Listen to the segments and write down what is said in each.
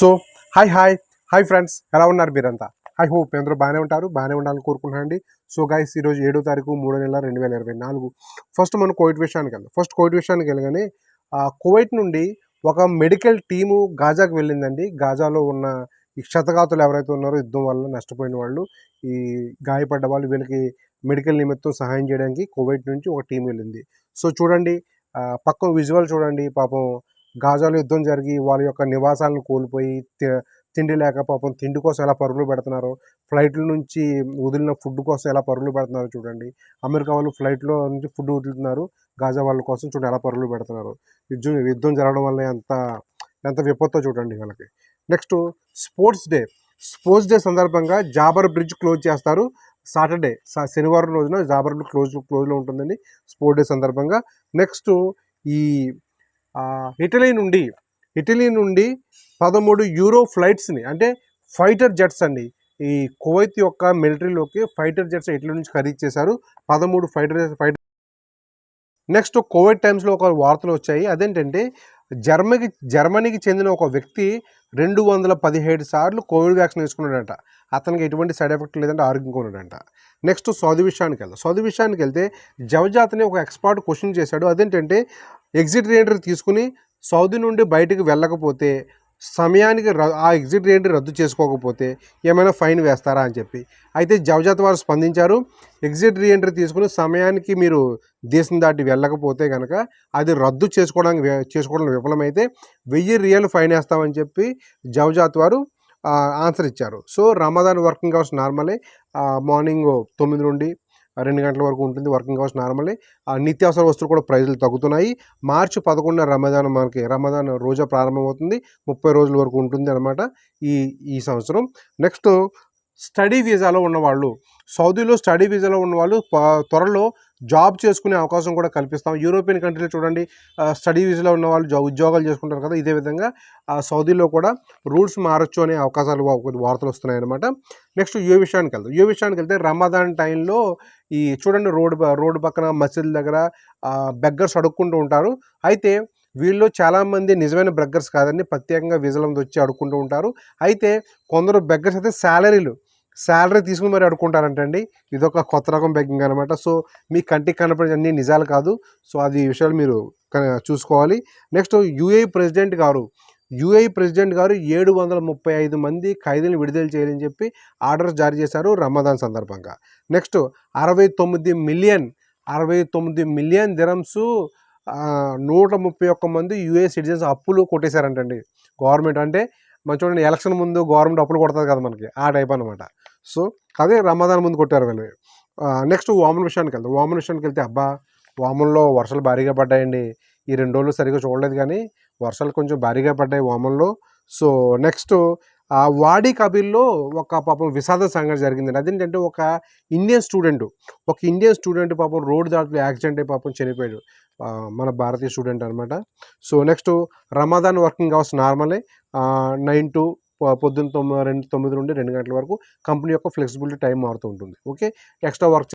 So hi hi. Hi friends ఎలా ఉన్నారు మీరంతా? ఐ హోప్ అందరూ బాగానే ఉంటారు బాగానే ఉండాలని కోరుకుంటున్నాను అండి. సో గాయస్ ఈరోజు ఏడో తారీఖు మూడో నెల రెండు వేల ఇరవై నాలుగు. ఫస్ట్ మనం కోవిడ్ విషయానికి వెళ్దాం. ఫస్ట్ కోవిడ్ విషయానికి వెళ్ళగానే ఆ, కువైట్ నుండి ఒక మెడికల్ టీము గాజాకు వెళ్ళిందండి. గాజాలో ఉన్న ఈ క్షతగాతులు ఎవరైతే ఉన్నారో యుద్ధం వల్ల నష్టపోయిన వాళ్ళు ఈ గాయపడ్డ వాళ్ళు వీళ్ళకి మెడికల్ నిమిత్తం సహాయం చేయడానికి కువైట్ నుంచి ఒక టీం వెళ్ళింది. సో చూడండి పక్క విజువల్ చూడండి పాపం గాజాలో యుద్ధం జరిగి వాళ్ళ యొక్క నివాసాలను కోల్పోయి తి- తిండి లేక పాపం తిండి కోసం ఎలా పరుగులు పెడుతున్నారో ఫ్లైట్ల నుంచి వదిలిన ఫుడ్ కోసం ఎలా పరుగులు పెడుతున్నారో చూడండి. అమెరికా వాళ్ళు ఫ్లైట్లో నుంచి ఫుడ్ వదులుతున్నారు. గాజా వాళ్ళ కోసం చూడండి ఎలా పరుగులు పెడుతున్నారు. యుద్ధం యుద్ధం జరగడం వల్ల ఎంత ఎంత విపత్తో చూడండి వాళ్ళకి. Next sports day sports day సందర్భంగా జాబర్ బ్రిడ్జ్ క్లోజ్ చేస్తారు. సాటర్డే శనివారం రోజున జాబర్ బ్రిడ్జ్ క్లోజ్ క్లోజ్లో ఉంటుందండి. స్పోర్ట్స్ డే సందర్భంగా. నెక్స్ట్ ఈ ఇటలీ నుండి ఇటలీ నుండి పదమూడు యూరో ఫ్లైట్స్ని అంటే ఫైటర్ జెట్స్ అండి. ఈ కువైత్ యొక్క మిలిటరీలోకి ఫైటర్ జెట్స్ ఇటలీ నుంచి ఖరీదు చేశారు. పదమూడు ఫైటర్ ఫైటర్ నెక్స్ట్ కోవిడ్ టైమ్స్లో ఒక వార్తలు వచ్చాయి. అదేంటంటే జర్మనీకి జర్మనీకి చెందిన ఒక వ్యక్తి రెండు వందల పదిహేడు సార్లు కోవిడ్ వ్యాక్సిన్ వేసుకున్నాడంట. అతనికి ఎటువంటి సైడ్ ఎఫెక్ట్ లేదంటే ఆరోగ్యంగా ఉన్నాడంట నెక్స్ట్ సౌదీ విషయానికి వెళ్దాం. సౌదీ విషయానికి వెళ్తే జవజాతని ఒక ఎక్స్పర్ట్ క్వశ్చన్ చేశాడు. అదేంటంటే ఎగ్జిట్ రీఎంట్రీ తీసుకుని సౌదీ నుండి బయటికి వెళ్ళకపోతే సమయానికి ఆ ఎగ్జిట్ రీఎంట్రీ రద్దు చేసుకోకపోతే ఏమైనా ఫైన్ వేస్తారా అని చెప్పి. అయితే జవజాత్ వారు స్పందించారు ఎగ్జిట్ రీఎంట్రీ తీసుకుని సమయానికి మీరు దేశం దాటి వెళ్ళకపోతే కనుక అది రద్దు చేసుకోవడానికి చేసుకోవడం విఫలమైతే వెయ్యి రియల్ ఫైన్ వేస్తామని చెప్పి జవజాత్ వారు ఆన్సర్ ఇచ్చారు. సో రమదాన్ వర్కింగ్ అవర్స్ నార్మలే మార్నింగ్ తొమ్మిది నుండి రెండు గంటల వరకు ఉంటుంది వర్కింగ్ అవర్స్ నార్మల్లీ. ఆ, నిత్యావసర వస్తువులు కూడా ప్రైజులు తగ్గుతున్నాయి. మార్చి పదకొండున రమదాన్ మనకి రమదాన్ రోజా ప్రారంభమవుతుంది. ముప్పై రోజుల వరకు ఉంటుంది అనమాట ఈ ఈ సంవత్సరం. నెక్స్ట్ స్టడీ వీసాలో ఉన్నవాళ్ళు సౌదీలో స్టడీ వీసాలో ఉన్నవాళ్ళు త్వరలో జాబ్ చేసుకునే అవకాశం కూడా కల్పిస్తాం. యూరోపియన్ కంట్రీలో చూడండి స్టడీ వీసాలో ఉన్న వాళ్ళు జా- ఉద్యోగాలు చేసుకుంటారు కదా ఇదే విధంగా సౌదీలో కూడా రూల్స్ మారచ్చు అనే అవకాశాలు వార్తలు వస్తున్నాయి అనమాట నెక్స్ట్ ఏ విషయానికి వెళ్తాం ఏ విషయానికి వెళ్తే రమదాన్ టైంలో ఈ చూడండి రోడ్డు రోడ్డు పక్కన మసీదుల దగ్గర బెగ్గర్స్ అడుక్కుంటూ ఉంటారు. అయితే వీళ్ళు చాలామంది నిజమైన బెగ్గర్స్ కాదండి ప్రత్యేకంగా విజలం వచ్చి అడుక్కుంటూ ఉంటారు. అయితే కొందరు బెగ్గర్స్ అయితే శాలరీలు శాలరీ తీసుకుని మరి అడుక్కుంటారంటండి. ఇదొక కొత్త రకం బెగ్గింగ్ అనమాట సో మీ కంటికి కనపడే అన్ని నిజాలు కాదు. సో అది విషయాలు మీరు చూసుకోవాలి. నెక్స్ట్ యుఏ ప్రెసిడెంట్ గారు. యుఏ ప్రెసిడెంట్ గారు ఏడు వందల ముప్పై ఐదు మంది ఖైదీలను విడుదల చేయాలని చెప్పి ఆర్డర్స్ జారీ చేశారు రమదాన్ సందర్భంగా. నెక్స్ట్ అరవై తొమ్మిది మిలియన్ అరవై తొమ్మిది మిలియన్ దిరమ్స్ నూట ముప్పై ఒక్క మంది యుఏ సిటిజన్స్ అప్పులు కొట్టేశారంటండి. గవర్నమెంట్ అంటే మన చూడండి ఎలక్షన్ ముందు గవర్నమెంట్ అప్పులు కొడుతుంది కదా మనకి ఆ టైప్ అనమాట సో అదే రమదాన్ ముందు కొట్టారు వీళ్ళు. నెక్స్ట్ వామన్ విషయానికి వెళ్తాం వామన్ విషయానికి వెళ్తే అబ్బా వామన్లో వర్షాలు భారీగా పడ్డాయండి. ఈ రెండు రోజులు సరిగ్గా చూడలేదు కానీ వర్షాలు కొంచెం భారీగా పడ్డాయి వామన్లో. సో నెక్స్ట్ ఆ వాడి కబీల్లో ఒక పాపం విషాద సంఘటన జరిగిందండి. అదేంటంటే ఒక ఇండియన్ స్టూడెంట్ ఒక ఇండియన్ స్టూడెంట్ పాపం రోడ్ దాంట్లో యాక్సిడెంట్ అయి పాపం చనిపోయాడు. మన భారతీయ స్టూడెంట్ అనమాట so next Ramadan working hours నార్మలే. నైన్ టు పొద్దున్న తొమ్మిది రెండు తొమ్మిది నుండి రెండు గంటల వరకు కంపెనీ యొక్క ఫ్లెక్సిబిలిటీ టైం మారుతూ ఉంటుంది. Okay? Extra work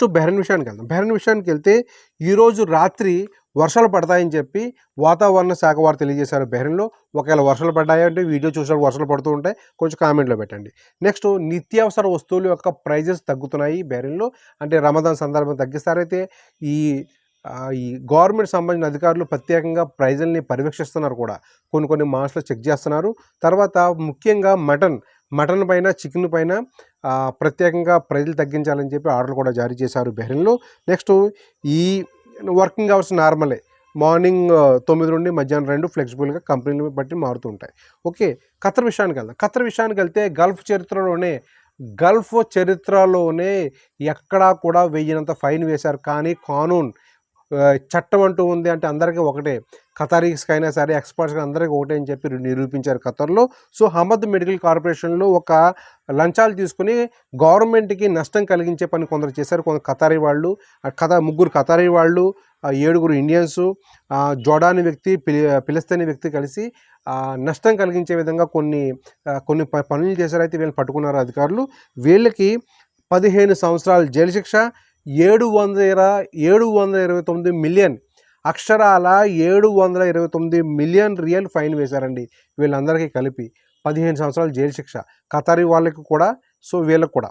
so Bahrain విషయానికి వెళ్దాం. బెహ్రెన్ విషయానికి వెళ్తే ఈరోజు రాత్రి వర్షాలు పడతాయని చెప్పి వాతావరణ శాఖ వారు తెలియజేశారు బెహ్రెన్లో. ఒకవేళ వర్షాలు పడ్డాయంటే వీడియో చూసినప్పుడు వర్షాలు పడుతూ ఉంటాయి. కొంచెం కామెంట్లో పెట్టండి. నెక్స్ట్ నిత్యావసర వస్తువుల యొక్క ప్రైజెస్ తగ్గుతున్నాయి బెహ్రెన్లో. అంటే రమదాన్ సందర్భం తగ్గిస్తారైతే ఈ ఈ గవర్నమెంట్ సంబంధించిన అధికారులు ప్రత్యేకంగా ప్రైజుల్ని పర్యవేక్షిస్తున్నారు కూడా. కొన్ని కొన్ని మాల్స్లో చెక్ చేస్తున్నారు. తర్వాత ముఖ్యంగా మటన్ మటన్ పైన చికెన్ పైన ప్రత్యేకంగా ప్రైజులు తగ్గించాలని చెప్పి ఆర్డర్లు కూడా జారీ చేశారు బెహ్రెన్లో నెక్స్ట్ ఈ వర్కింగ్ అవర్స్ నార్మలే. మార్నింగ్ తొమ్మిది నుండి మధ్యాహ్నం రెండు ఫ్లెక్సిబుల్గా కంపెనీలు బట్టి మారుతూ ఉంటాయి. ఓకే ఖతర్ విషయానికి వెళ్దాం. ఖతర్ విషయానికి వెళ్తే గల్ఫ్ చరిత్రలోనే గల్ఫ్ చరిత్రలోనే ఎక్కడా కూడా వెయ్యినంత ఫైన్ వేశారు. కానీ కానూన్ చట్టం అంటూ ఉంది అంటే అందరికీ ఒకటే. ఖతారీస్కి అయినా సరే ఎక్స్పర్ట్స్కి అందరికీ ఒకటే అని చెప్పి నిరూపించారు ఖతర్లో. సో హమద్ మెడికల్ కార్పొరేషన్లో ఒక లంచాలు తీసుకుని గవర్నమెంట్కి నష్టం కలిగించే పని కొందరు చేశారు. కొందరు ఖతారీ వాళ్ళు ఆ కథ ముగ్గురు ఖతారీ వాళ్ళు ఏడుగురు ఇండియన్స్ జోడాని వ్యక్తి పిలి వ్యక్తి కలిసి నష్టం కలిగించే విధంగా కొన్ని కొన్ని ప- పనులు చేశారైతే వీళ్ళని పట్టుకున్నారు అధికారులు. వీళ్ళకి పదిహేను సంవత్సరాలు జైలు శిక్ష ఏడు వందల ఇర- ఏడు వందల ఇరవై తొమ్మిది మిలియన్ అక్షరాల ఏడు వందల ఇరవై తొమ్మిది మిలియన్ రియల్ ఫైన్ వేశారండి వీళ్ళందరికీ కలిపి. పదిహేను సంవత్సరాలు జైలు శిక్ష. ఖతారీ వాళ్ళకి కూడా సో వీళ్ళకి కూడా.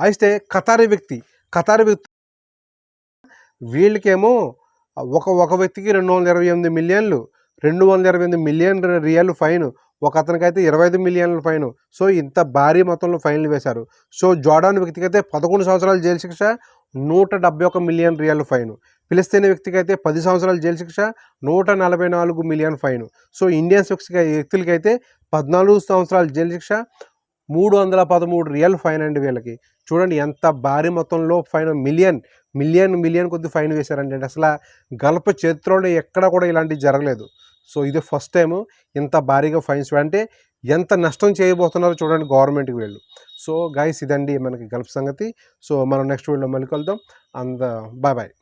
అయితే ఖతారీ వ్యక్తి ఖతారీ వ్యక్తి వీళ్ళకేమో ఒక ఒక వ్యక్తికి రెండు వందల ఇరవై ఎనిమిది మిలియన్లు రెండు వందల ఇరవై ఎనిమిది మిలియన్ రియల్ ఫైన్ ఒక అతనికైతే ఇరవై ఐదు మిలియన్ల ఫైన్. సో ఇంత భారీ మొత్తంలో ఫైన్లు వేశారు. సో జోడాన్ వ్యక్తికి అయితే పదకొండు సంవత్సరాల జైలు శిక్ష నూట డెబ్బై ఒక మిలియన్ రియల్ ఫైన్. ఫిలిస్తీన్ వ్యక్తికి అయితే పది సంవత్సరాల జైలు శిక్ష నూట నలభై నాలుగు మిలియన్ ఫైన్. సో ఇండియన్స్ వ్యక్తికి వ్యక్తులకి అయితే పద్నాలుగు సంవత్సరాల జైలు శిక్ష మూడు వందల పదమూడు రియల్ ఫైన్ అండి వీళ్ళకి. చూడండి ఎంత భారీ మొత్తంలో ఫైన్ మిలియన్ మిలియన్ మిలియన్ కొద్ది ఫైన్ వేశారండి. అసలు గల్ప చరిత్రలో ఎక్కడ కూడా ఇలాంటివి జరగలేదు. సో ఇది ఫస్ట్ టైం ఇంత భారీగా ఫైన్స్ అంటే ఎంత నష్టం చేయబోతున్నారో చూడండి గవర్నమెంట్కి వీళ్ళు. సో గైస్ ఇదండి మనకి గల్ఫ్ సంగతి. సో మనం నెక్స్ట్ వీడియోలో మళ్ళీ కలుద్దాం. అంద బాయ్ బాయ్.